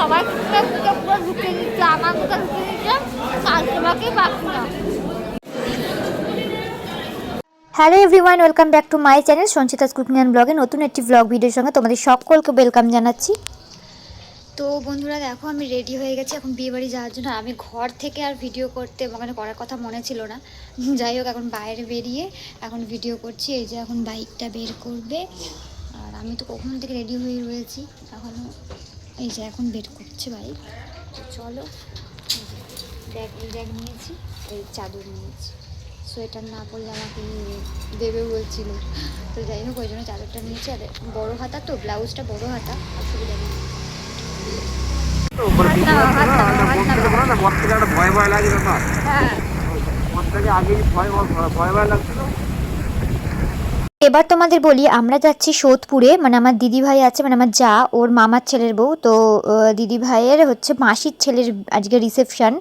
সবাই পুরো ঢুকে দিচ্ছে আমার মুখে ঢুকে দিচ্ছে না hello everyone welcome back to my channel Sanchita's cooking and ব্লগে নতুন একটি ব্লগ ভিডিওর সঙ্গে তোমাদের সকলকে ওয়েলকাম জানাচ্ছি। তো বন্ধুরা দেখো আমি রেডি হয়ে গেছি এখন বিয়ে বাড়ি যাওয়ার জন্য। আমি ঘর থেকে আর ভিডিও করতে মানে করার কথা মনে ছিল না। যাই হোক এখন বাইরে বেরিয়ে এখন ভিডিও করছি। এই যে এখন বাইকটা বের করবে। আর আমি তো কখন থেকে রেডি হয়ে রয়েছি। এখনও এই যে এখন বের করছে বাইক তো চলো ব্যাগ এই ব্যাগ নিয়েছি এই চাদর নিয়েছি। সোয়েটার না পরলে আমাকে দেবে বলছিল। তো যাই হোক ওই জন্য চাদরটা নিয়েছি। আর বড়ো হাতা তো ব্লাউজটা বড়ো হাতা অসুবিধা নেই। ভয় ভয় লাগে না হ্যাঁ। ভয় ভয় লাগছিল এবার তোমাদের বলি আমরা যাচ্ছি সোদপুরে মানে আমার দিদি ভাই আছে মানে আমার যা ওর মামার ছেলের বউ তো আহ, দিদি ভাইয়ের হচ্ছে মাসির ছেলের আজকে রিসেপশন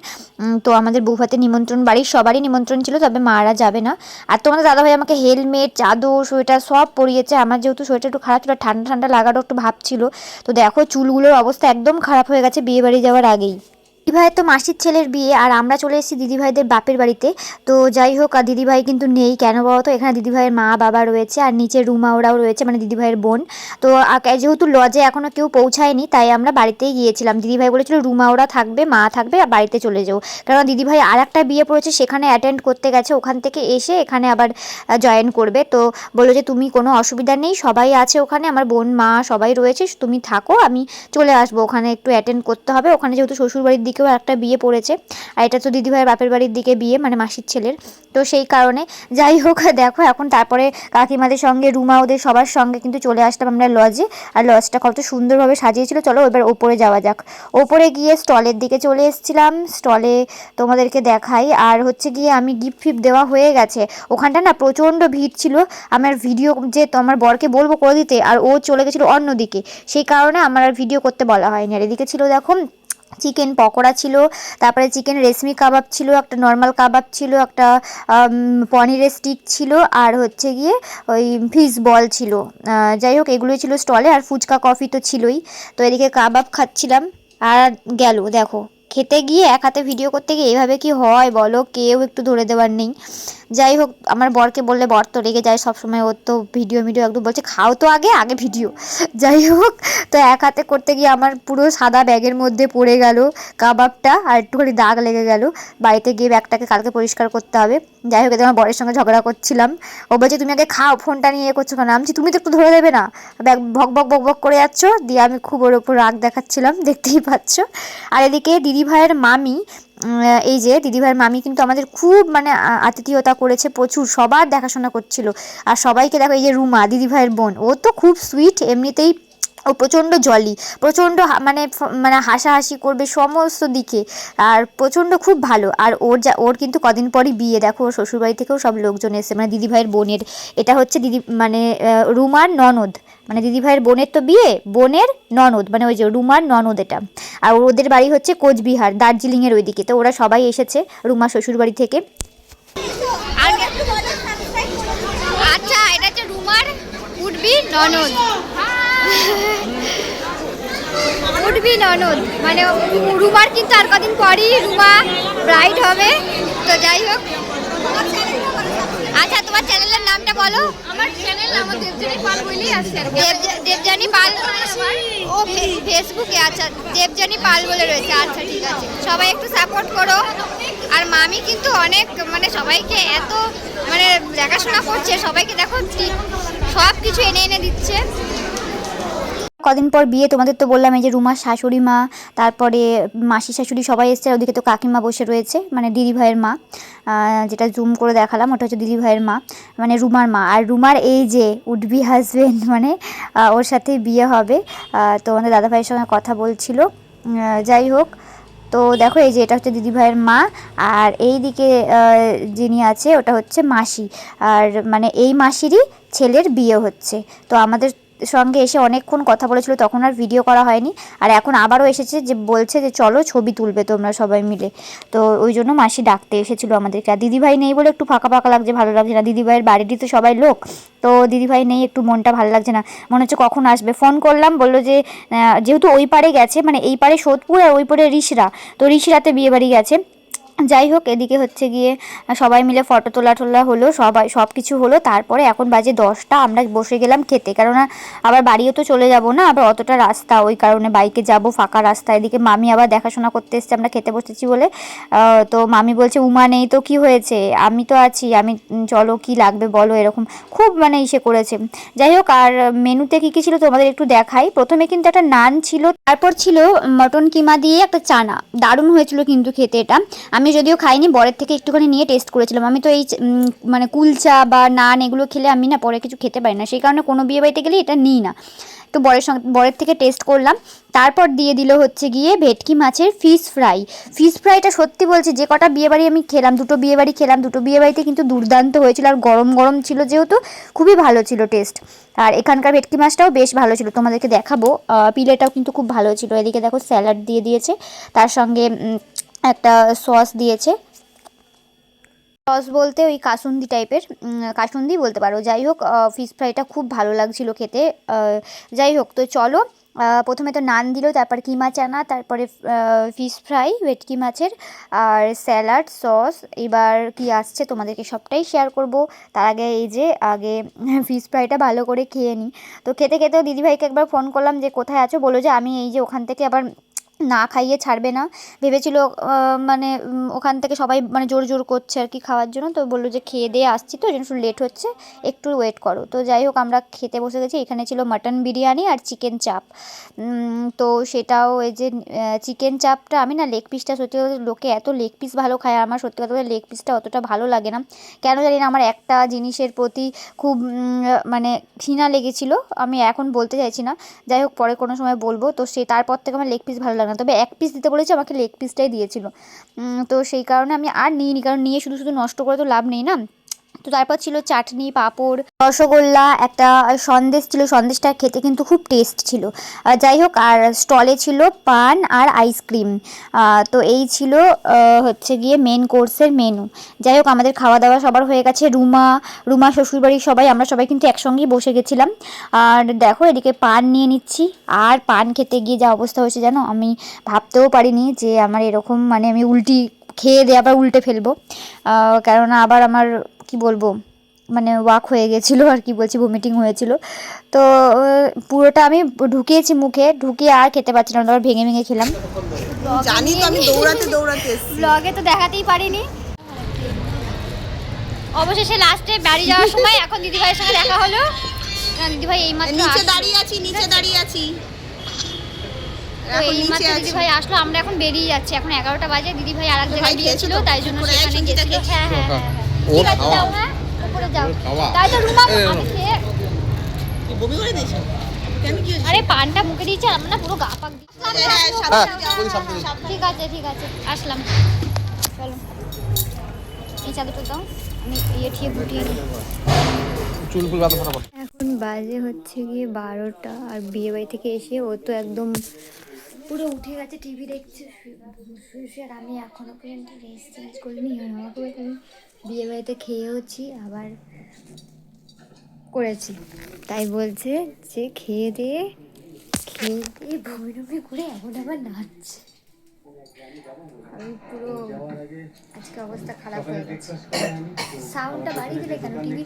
তো আমাদের বউভাতে নিমন্ত্রণ বাড়ির সবারই নিমন্ত্রণ ছিল তবে মারা যাবে না। আর তোমাদের দাদা ভাই আমাকে হেলমেট চাদর সোয়েটার সব পরিয়েছে আমার যেহেতু সোয়েটার একটু খারাপ ছিল ঠান্ডা ঠান্ডা লাগারও একটু ভাব ছিল তো দেখো চুলগুলোর অবস্থা একদম খারাপ হয়ে গেছে বিয়ে বাড়ি যাওয়ার আগেই। দিদিভাইয়ের তো মাসির ছেলের বিয়ে, আর আমরা চলে এসেছি দিদিভাইদের বাপের বাড়িতে। তো যাই হোক, আর দিদিভাই কিন্তু নেই, কেন বলো তো? এখানে দিদিভাইয়ের মা, বাবা রয়েছে, আর নিচে রুমা ওরাও রয়েছে মানে দিদিভাইয়ের বোন। তো যেহেতু লজে এখনও কেউ পৌঁছায়নি, তাই আমরা বাড়িতেই গিয়েছিলাম। দিদিভাই বলেছিল, রুমা ওরা থাকবে, মা থাকবে, আর বাড়িতে চলে যাও। কারণ দিদিভাই আর একটা বিয়ে পড়েছে, সেখানে অ্যাটেন্ড করতে গেছে, ওখান থেকে এসে এখানে আবার জয়েন করবে। তো বলল যে, তুমি কোনো অসুবিধা নেই, সবাই আছে ওখানে, আমার বোন, মা সবাই রয়েছে, তুমি থাকো, আমি চলে আসব। ওখানে একটু অ্যাটেন্ড করতে হবে, ওখানে যেহেতু শ্বশুরবাড়ির দিকেও একটা বিয়ে পড়েছে। আর এটা তো দিদিভাইয়ের বাপের বাড়ির দিকে বিয়ে মানে মাসির ছেলের। তো সেই কারণে যাই হোক, দেখো এখন তারপরে কাকিমাদের সঙ্গে রুমা ওদের সবার সঙ্গে কিন্তু চলে আসলাম আমরা লজে আর লজটা কত সুন্দরভাবে সাজিয়েছিল। চলো এবার ওপরে যাওয়া যাক। ওপরে গিয়ে স্টলের দিকে চলে এসেছিলাম। স্টলে তোমাদেরকে দেখাই। আর হচ্ছে গিয়ে আমি গিফট ফিফট দেওয়া হয়ে গেছে। ওখানটা না প্রচণ্ড ভিড় ছিল। আমার ভিডিও যে তোমার বরকে বলব করে দিতে, আর ও চলে গেছিল অন্যদিকে। সেই কারণে আমার আর ভিডিও করতে বলা হয়নি। আর এদিকে ছিল দেখো চিকেন পকোড়া ছিল, তারপরে চিকেন রেশমি কাবাব ছিল, একটা নর্মাল কাবাব ছিল, একটা পনিরের স্টিক ছিল, আর হচ্ছে গিয়ে ওই ফিশ বল ছিল। যাই হোক, এগুলোই ছিল স্টলে আর ফুচকা কফি তো ছিলই। তো এদিকে কাবাব খাচ্ছিলাম, আর গেল, দেখো। খেতে গিয়ে, এক হাতে ভিডিও করতে গিয়ে, এভাবে কি হয় বলো? কেউ একটু ধরে দেওয়ার নেই। যাই হোক, আমার বরকে বললে, বর, তো রেগে যায় সবসময়। ওর তো ভিডিও ভিডিও একদম বলছে, খাও তো আগে আগে ভিডিও। যাই হোক, তো এক হাতে করতে গিয়ে আমার পুরো সাদা ব্যাগের মধ্যে পড়ে গেল কাবাবটা আর একটুখানি দাগ লেগে গেল। বাড়িতে গিয়ে ব্যাগটাকে কালকে পরিষ্কার করতে হবে। যাই হোক, এতে আমার বরের সঙ্গে ঝগড়া করছিলাম। ও বলছে, তুমি আগে খাও, ফোনটা নিয়ে এ করছ কেন? আমি তুমি তো একটু ধরে দেবে না। ব্যাগ ভক ভক বক বক করে যাচ্ছ, দিয়ে আমি খুব ওর ওপর রাগ দেখাচ্ছিলাম, দেখতেই পাচ্ছ। আর এদিকে দিদি ভাইয়ের মামি এই যে দিদিভাইয়ের মামি কিন্তু আমাদের খুব মানে আ- করেছে প্রচুর, সবার দেখাশোনা করছিল। আর সবাইকে দেখো এই যে রুমা, দিদিভাইয়ের বোন, ও তো খুব সুইট এমনিতেই ও প্রচণ্ড জলি প্রচণ্ড মানে মানে হাসাহাসি করবে সমস্ত দিকে। আর প্রচণ্ড খুব ভালো। আর ওর যা, ওর কিন্তু কদিন পরই বিয়ে। দেখো, ওর শ্বশুরবাড়ি থেকেও সব লোকজন এসে মানে দিদিভাইয়ের বোনের। এটা হচ্ছে দিদি মানে রুমার ননদ। মানে দিদিভাইয়ের বোনের তো বিয়ে, বোনের ননদ। মানে ওই যে রুমার ননদ এটা। আর ওদের বাড়ি হচ্ছে কোচবিহার, দার্জিলিংয়ের ওইদিকে। তো ওরা সবাই এসেছে রুমা শ্বশুরবাড়ি থেকে। আচ্ছা এটা হচ্ছে রুমার উঠবি ননদ। উঠবি ননদ মানে রুমার কিন্তু আর কদিন পরই রুমা ব্রাইড হবে। তো যাই হোক। আচ্ছা তোমার চ্যানেলের নামটা বলো। আমার চ্যানেল আমার দেবজানি পাল বলেই আছে দেবজানি পাল ও ফেসবুকে আচ্ছা দেবজানি পাল বলে রয়েছে। আচ্ছা ঠিক আছে। সবাই একটু সাপোর্ট করো। আর মামি কিন্তু অনেক মানে সবাইকে এত মানে দেখাশোনা করছে। সবাইকে দেখো সব কিছু এনে এনে দিচ্ছে। কদিন পর বিয়ে, তোমাদের তো বললাম এই যে রুমার শাশুড়ি মা, তারপরে মাসি শাশুড়ি সবাই এসছে ওদিকে তো কাকিমা বসে রয়েছে মানে দিদি ভাইয়ের মা যেটা জুম করে দেখালাম, ওটা হচ্ছে দিদি ভাইয়ের মা মানে রুমার মা। আর রুমার এই যে উডবি হাজবেন্ড মানে ওর সাথে বিয়ে হবে তো আমাদের দাদা ভাইয়ের সঙ্গে কথা বলছিল যাই হোক, তো দেখো এই যে এটা হচ্ছে দিদিভাইয়ের মা, আর এই দিকে যিনি আছে, ওটা হচ্ছে মাসি, আর মানে এই মাসিরই ছেলের বিয়ে হচ্ছে, তো আমাদের সঙ্গে এসে অনেকক্ষণ কথা বলেছিল, তখন আর ভিডিও করা হয়নি। আর এখন আবারও এসেছে যে, বলছে যে, চলো ছবি তুলবে তোমরা সবাই মিলে। তো ওই জন্য মাসি ডাকতে এসেছিল আমাদেরকে। আর দিদিভাই নেই বলে একটু ফাঁকা ফাঁকা লাগছে, ভালো লাগছে না। দিদিভাইয়ের বাড়িরই তো সবাই লোক, তো দিদিভাই নেই, একটু মনটা ভালো লাগছে না। মনে হচ্ছে কখন আসবে। ফোন করলাম, বলল যে যেহেতু ওই পারে গেছে মানে এই পারে সোদপুর আর ওই পারে রিসরা, তো রিসরাতে বিয়ে বাড়ি গেছে। যাই হোক, এদিকে হচ্ছে গিয়ে সবাই মিলে ফটো তোলা টোলা হলো, সবাই সব কিছু হলো। তারপরে এখন বাজে দশটা, আমরা বসে গেলাম খেতে। কেননা, আবার বাড়িও তো চলে যাব না, আবার অতটা রাস্তা, ওই কারণে বাইকে যাব, ফাঁকা রাস্তা। এদিকে মামি আবার দেখাশোনা করতে এসছে, আমরা খেতে বসেছি বলে। তো মামি বলছে, উমা নেই তো, কি হয়েছে? আমি তো আছি, আমি চলো, কি লাগবে বলো, এরকম। খুব মানে ইসে করেছে। যাই হোক, আর মেনুতে কী কী ছিল তোমাদের একটু দেখাই। প্রথমে কিন্তু একটা নান ছিল, তারপর ছিল মটন কিমা দিয়ে একটা চানা। দারুণ হয়েছিল কিন্তু খেতে এটা। আমি যদিও খাইনি, বরের থেকে একটুখানি নিয়ে টেস্ট করেছিলাম। আমি তো এই মানে কুলচা বা নান এগুলো খেলে আমি না পরে কিছু খেতে পারি না। সেই কারণে কোনো বিয়ে বাড়িতে গেলে এটা নিই না। তো বরের সঙ্গে বরের থেকে টেস্ট করলাম। তারপর দিয়ে দিল হচ্ছে গিয়ে ভেটকি মাছের ফিশ ফ্রাই ফিশ ফ্রাইটা সত্যি বলছি, যে কটা বিয়ে বাড়ি আমি খেলাম, দুটো বিয়ে বাড়ি খেলাম, দুটো বিয়ে বাড়িতে কিন্তু দুর্দান্ত হয়েছিল আর গরম গরম ছিল যেহেতু, খুবই ভালো ছিল টেস্ট আর এখানকার ভেটকি মাছটাও বেশ ভালো ছিল। তোমাদেরকে দেখাবো। পিলেটাও কিন্তু খুব ভালো ছিল। এদিকে দেখো স্যালাড দিয়ে দিয়েছে। তার সঙ্গে একটা সস দিয়েছে। সস বলতে ওই কাসুন্দি টাইপের কাসুন্দি বলতে পারো। যাই হোক ফিশ ফ্রাইটা খুব ভালো লাগছিল খেতে। যাই হোক, তো চলো প্রথমে তো নান দিল, তারপর কিমা চানা, তারপরে ফিশ ফ্রাই ভেটকি মাছের, আর স্যালাড সস এবার কি আসছে তোমাদেরকে সবটাই শেয়ার করব। তার আগে এই যে, আগে ফিশ ফ্রাইটা ভালো করে খেয়ে নিই তো খেতে খেতেও দিদিভাইকে একবার ফোন করলাম যে, কোথায় আছো? বলো যে, আমি এই যে ওখান থেকে আবার না খাইয়ে ছাড়বে না। ভেবেছিল মানে ওখান থেকে সবাই মানে জোর জোর করছে আর কি খাওয়ার জন্য। তো বলল যে খেয়ে দিয়ে আসছি তো জন্য একটু লেট হচ্ছে, একটু ওয়েট করো। তো যাই হোক, আমরা খেতে বসে গেছি। এখানে ছিল মাটন বিরিয়ানি আর চিকেন চাপ তো সেটাও এই যে চিকেন চাপটা আমি না লেগ পিসটা সত্যি কথা লোকে এত লেগ পিস ভালো খায়, আমার সত্যি কথা লেগ পিসটা অতটা ভালো লাগে না। কেন জানি না, আমার একটা জিনিসের প্রতি খুব মানে ঘৃণা লেগেছিল। আমি এখন বলতে চাইছি না। যাই হোক, পরে কোনো সময় বলব। তো সে, তারপর থেকে আমার লেগ পিস ভালো লাগে না। তবে এক পিস দিতে বলেছে, আমাকে লেগ পিসটাই দিয়েছিল। তো সেই কারণে আমি আর নিইনি, কারণ নিয়ে শুধু শুধু নষ্ট করে তো লাভ নেই না। তো তারপর ছিল চাটনি, পাঁপড়, রসগোল্লা, একটা সন্দেশ ছিল। সন্দেশটা খেতে কিন্তু খুব টেস্ট ছিল। যাই হোক, আর স্টলে ছিল পান আর আইসক্রিম তো এই ছিল হচ্ছে গিয়ে মেন কোর্সের মেনু যাই হোক, আমাদের খাওয়া দাওয়া সবার হয়ে গেছে। রুমা রুমা শ্বশুরবাড়ির সবাই, আমরা সবাই কিন্তু একসঙ্গেই বসে গেছিলাম। আর দেখো, এদিকে পান নিয়ে নিচ্ছি। আর পান খেতে গিয়ে যা অবস্থা হয়েছে জানো, আমি ভাবতেও পারিনি যে আমার এরকম মানে আমি উল্টি খেয়ে দিয়ে আবার উল্টে ফেলব। কেননা আবার আমার কি বলব মানে ওয়াক হয়ে গেছিল আর কি বলছি ভমিটিং হয়েছিল। তো পুরোটা আমি ঢুকিয়েছি মুখে ঢুকিয়ে আর খেতে পারছি না আবার ভেঙে ভেঙে খেলাম। জানি তো আমি দৌড়াতে দৌড়াতে ব্লগে তো দেখাতেই পারিনি। অবশেষে লাস্টে বাড়ি যাওয়ার সময় এখন দিদিভাইয়ের সঙ্গে দেখা হলো। দিদিভাই এইমাত্র নিচে আসলো। দাঁড়িয়ে আছি নিচে দাঁড়িয়ে আছি। নিচে আছি। দিদিভাই আসলো আমরা এখন বেরিয়ে যাচ্ছি। এখন এগারোটা বাজে দিদিভাই আর এক জায়গায় গিয়েছিল তাই জন্য সেখানে গেছিল। হ্যাঁ হ্যাঁ হ্যাঁ ওর ঠিক আছে খাওয়া। যাও হ্যাঁ? উপরে যাও। খাওয়া। তাই তো রুমা আমি খেয়ে কি বমি করে দিয়েছ কেন কি আরে পানটা মুখে দিয়েছে আমরা না পুরো গা পাক দিচ্ছি। হ্যাঁ, সাবধানে। ঠিক আছে ঠিক আছে আসলাম। চলো। এই চাদরটা দাও। আমি ইয়ে ঠিয়ে গুটিয়ে নিই। চুল ফুল বাঁধা ফটাফট এখন বাজে হচ্ছে গিয়ে বারোটা আর বিয়ে বাড়ি থেকে এসে ও তো একদম পুরো উঠে গেছে টিভি দেখছে শুয়ে আমি এখনও পর্যন্ত ড্রেস চেঞ্জ করিনি আর আমাকে বিয়ে বাড়িতে খেয়েওছি আবার করেছি। তাই বলছে যে খেয়ে দিয়ে খেয়ে দিয়ে বমি টমি করে এখন আবার নাচছে। আমি পুরো আজকে অবস্থা খারাপ হয়ে গেছে। সাউন্ডটা বাড়িয়ে দিলে কেন? টিভি